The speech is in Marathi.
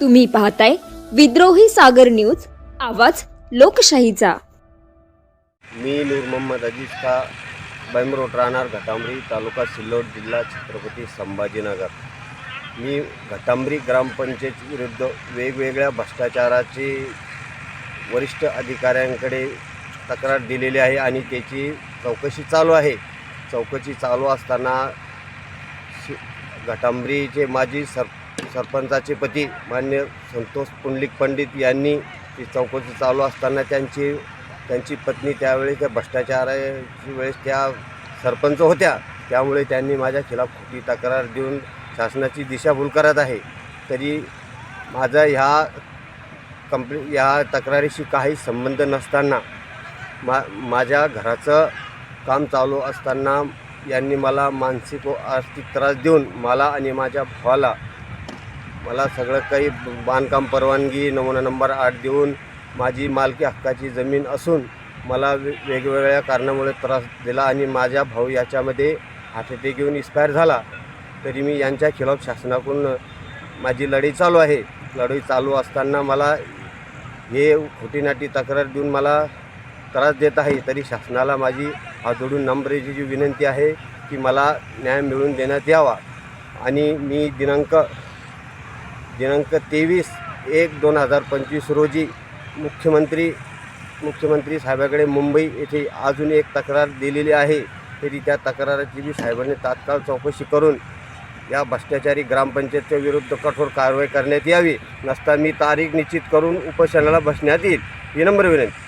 तुम्ही पाहताय विद्रोही सागर न्यूज आवाज लोकशाहीचा. मी नूर मोहम्मद अजीज का बैमरोड राहणार घटांबरी तालुका सिल्लोड जिल्हा छत्रपती संभाजीनगर. मी घटांबरी ग्रामपंचायत विरुद्ध वेगवेगळ्या भ्रष्टाचाराची वरिष्ठ अधिकाऱ्यांकडे तक्रार दिलेली आहे आणि त्याची चौकशी चालू आहे. चौकशी चालू असताना शि घटांबरीचे माजी सर सरपंचाचे पती मान्य संतोष पुंडलिक पंडित यांनी ती चौकशी चालू असताना त्यांची त्यांची पत्नी त्यावेळी त्या भ्रष्टाचाराची वेळेस त्या सरपंच होत्या. त्यामुळे त्यांनी माझ्या खिलाफ खोटी तक्रार देऊन शासनाची दिशाभूल करत आहे. तरी माझा ह्या कंप्ले ह्या तक्रारीशी काही संबंध नसताना मा माझ्या घराचं काम चालू असताना यांनी मला मानसिक व आर्थिक त्रास देऊन मला आणि माझ्या भावाला मला सगळं काही बांधकाम परवानगी नमुना नंबर आठ देऊन माझी मालकी हक्काची जमीन असून मला वेगवेगळ्या कारणामुळे त्रास दिला आणि माझा भाऊ याच्यामध्ये हार्ट घेऊन इस्पायर झाला. तरी मी यांच्या खिलाफ शासनाकडून माझी लढाई चालू आहे. लढाई चालू असताना मला हे खोटीनाटी तक्रार देऊन मला त्रास देत आहे. तरी शासनाला माझी हात जोडून नम्रेची जी विनंती आहे की मला न्याय मिळवून देण्यात यावा. आणि मी दिनांक दिनांक तेवीस एक दोन हजार पंचवीस रोजी मुख्यमंत्री मुख्यमंत्री साहेबाकडे मुंबई येथे अजून एक तक्रार दिलेली आहे. तरी त्या तक्राराची बी साहेबांनी तात्काळ चौकशी करून या भ्रष्टाचारी ग्रामपंचायतच्या विरुद्ध कठोर कारवाई करण्यात यावी. नसता मी तारीख निश्चित करून उपोषणाला बसण्यात येईल. ही नंबर विनंती.